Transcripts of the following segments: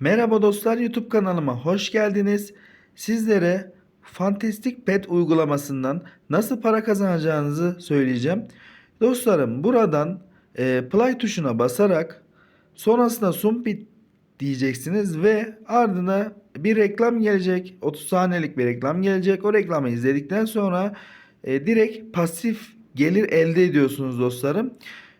Merhaba dostlar YouTube kanalıma hoş geldiniz. Sizlere Fantastic Pet uygulamasından nasıl para kazanacağınızı söyleyeceğim. Dostlarım buradan e, play tuşuna basarak sonrasında Sumpit diyeceksiniz ve ardına bir reklam gelecek. 30 saniyelik bir reklam gelecek. O reklamı izledikten sonra e, direkt pasif gelir elde ediyorsunuz dostlarım.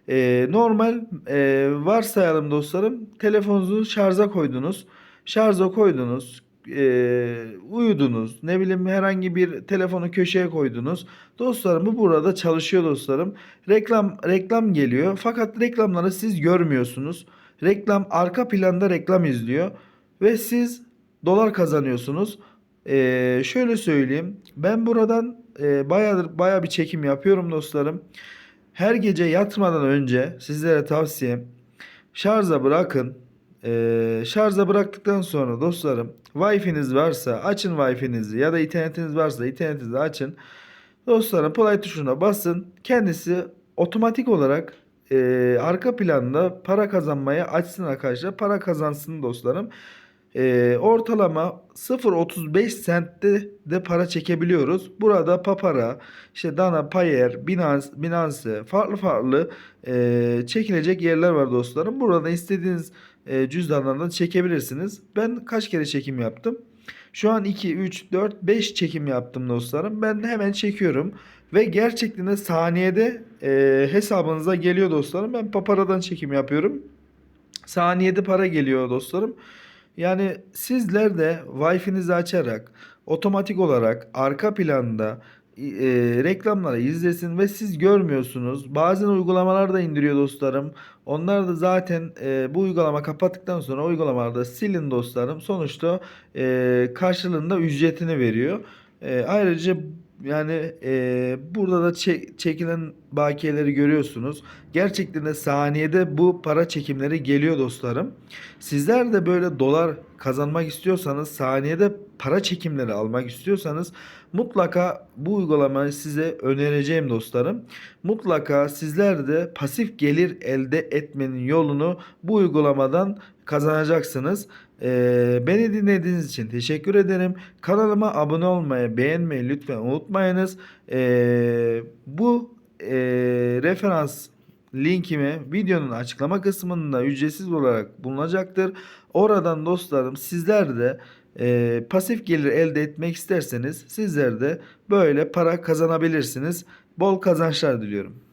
E, normal e, varsayalım dostlarım telefonunuzu şarja koydunuz. Şarja koydunuz. e, uyudunuz. Ne bileyim herhangi bir telefonu köşeye koydunuz. Dostlarım bu burada çalışıyor dostlarım. Reklam reklam geliyor. Fakat reklamları siz görmüyorsunuz. Reklam arka planda reklam izliyor ve siz dolar kazanıyorsunuz. Ee, şöyle söyleyeyim. Ben buradan e, bayağıdır bayağı bir çekim yapıyorum dostlarım. Her gece yatmadan önce sizlere tavsiyem şarja bırakın. Ee, şarja bıraktıktan sonra dostlarım Wi-Fi'niz varsa açın Wi-Fi'nizi ya da internetiniz varsa internetinizi açın. Dostlarım play tuşuna basın. Kendisi otomatik olarak e, arka planda para kazanmaya açsın arkadaşlar. Para kazansın dostlarım. E, ortalama 0.35 centte de para çekebiliyoruz. Burada Papara, işte Dana, Payer, Binance, Binance farklı farklı e, çekilecek yerler var dostlarım. Burada istediğiniz e, cüzdanlardan çekebilirsiniz. Ben kaç kere çekim yaptım? Şu an 2, 3, 4, 5 çekim yaptım dostlarım. Ben hemen çekiyorum. Ve gerçekten de saniyede e, hesabınıza geliyor dostlarım. Ben Papara'dan çekim yapıyorum. Saniyede para geliyor dostlarım. Yani sizler de Wi-Fi'nizi açarak otomatik olarak arka planda e, reklamları izlesin ve siz görmüyorsunuz. Bazen uygulamalar da indiriyor dostlarım. Onlar da zaten e, bu uygulama kapattıktan sonra uygulamalarda silin dostlarım. Sonuçta e, karşılığında ücretini veriyor. E, ayrıca yani e, burada da çe- çekilen bakiyeleri görüyorsunuz. Gerçekten de saniyede bu para çekimleri geliyor dostlarım. Sizler de böyle dolar kazanmak istiyorsanız, saniyede para çekimleri almak istiyorsanız mutlaka bu uygulamayı size önereceğim dostlarım. Mutlaka sizler de pasif gelir elde etmenin yolunu bu uygulamadan kazanacaksınız. Ee, beni dinlediğiniz için teşekkür ederim. Kanalıma abone olmayı, beğenmeyi lütfen unutmayınız. Ee, bu e, referans linkimi videonun açıklama kısmında ücretsiz olarak bulunacaktır. Oradan dostlarım sizler de e, pasif gelir elde etmek isterseniz sizler de böyle para kazanabilirsiniz. Bol kazançlar diliyorum.